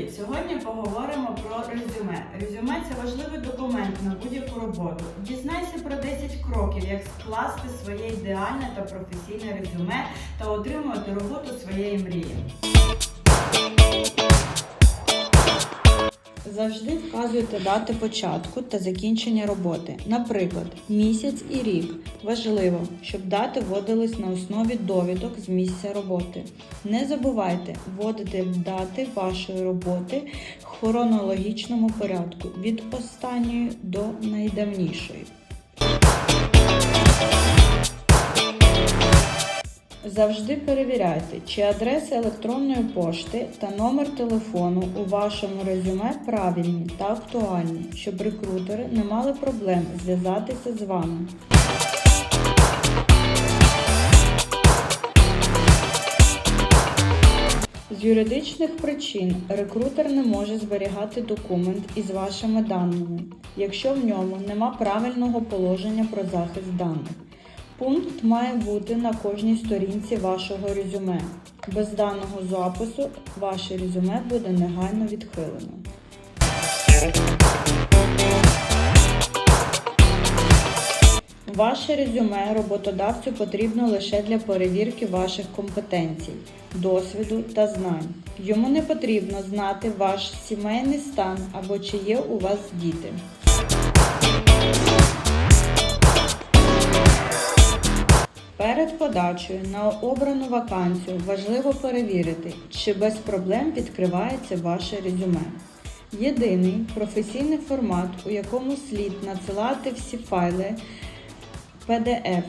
Привіт! Сьогодні поговоримо про резюме. Резюме це важливий документ на будь-яку роботу. Дізнайся про 10 кроків, як скласти своє ідеальне та професійне резюме та отримувати роботу своєї мрії. Завжди вказуйте дати початку та закінчення роботи. Наприклад, місяць і рік. Важливо, щоб дати вводились на основі довідок з місця роботи. Не забувайте вводити дати вашої роботи в хронологічному порядку від останньої до найдавнішої. Завжди перевіряйте, чи адреса електронної пошти та номер телефону у вашому резюме правильні та актуальні, щоб рекрутери не мали проблем зв'язатися з вами. З юридичних причин рекрутер не може зберігати документ із вашими даними, якщо в ньому нема правильного положення про захист даних. Пункт має бути на кожній сторінці вашого резюме. Без даного запису ваше резюме буде негайно відхилено. Ваше резюме роботодавцю потрібно лише для перевірки ваших компетенцій, досвіду та знань. Йому не потрібно знати ваш сімейний стан або чи є у вас діти. Подачею на обрану вакансію важливо перевірити, чи без проблем відкривається ваше резюме. Єдиний професійний формат, у якому слід надсилати всі файли PDF.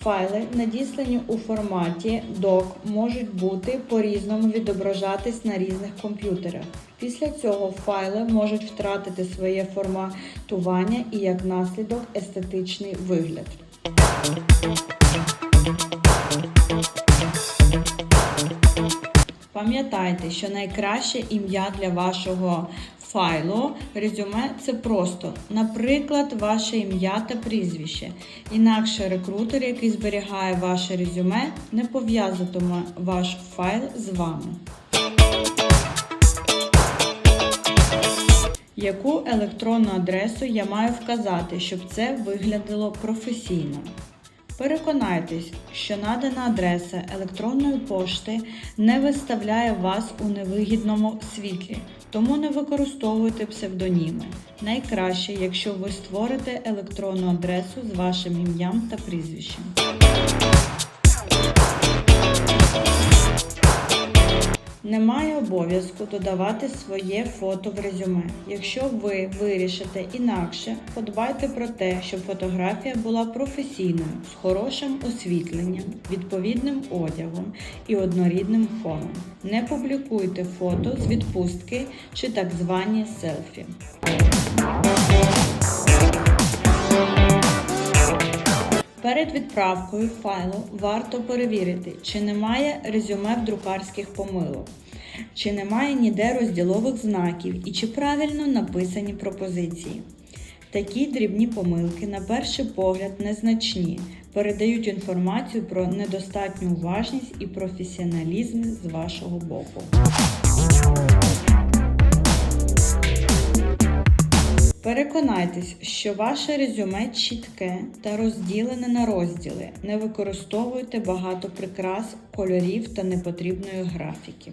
Файли, надіслані у форматі DOC, можуть бути по-різному відображатись на різних комп'ютерах. Після цього файли можуть втратити своє форматування і як наслідок естетичний вигляд. Пам'ятайте, що найкраще ім'я для вашого файлу резюме це просто, наприклад, ваше ім'я та прізвище. Інакше рекрутер, який зберігає ваше резюме, не пов'язатиме ваш файл з вами. Яку електронну адресу я маю вказати, щоб це виглядало професійно? Переконайтесь, що надана адреса електронної пошти не виставляє вас у невигідному світлі, тому не використовуйте псевдоніми. Найкраще, якщо ви створите електронну адресу з вашим ім'ям та прізвищем. Немає обов'язку додавати своє фото в резюме. Якщо ви вирішите інакше, подбайте про те, щоб фотографія була професійною, з хорошим освітленням, відповідним одягом і однорідним фоном. Не публікуйте фото з відпустки чи так звані селфі. Перед відправкою файлу варто перевірити, чи немає резюме в друкарських помилок, чи немає ніде розділових знаків і чи правильно написані пропозиції. Такі дрібні помилки, на перший погляд, незначні, передають інформацію про недостатню уважність і професіоналізм з вашого боку. Переконайтесь, що ваше резюме чітке та розділене на розділи. Не використовуйте багато прикрас, кольорів та непотрібної графіки.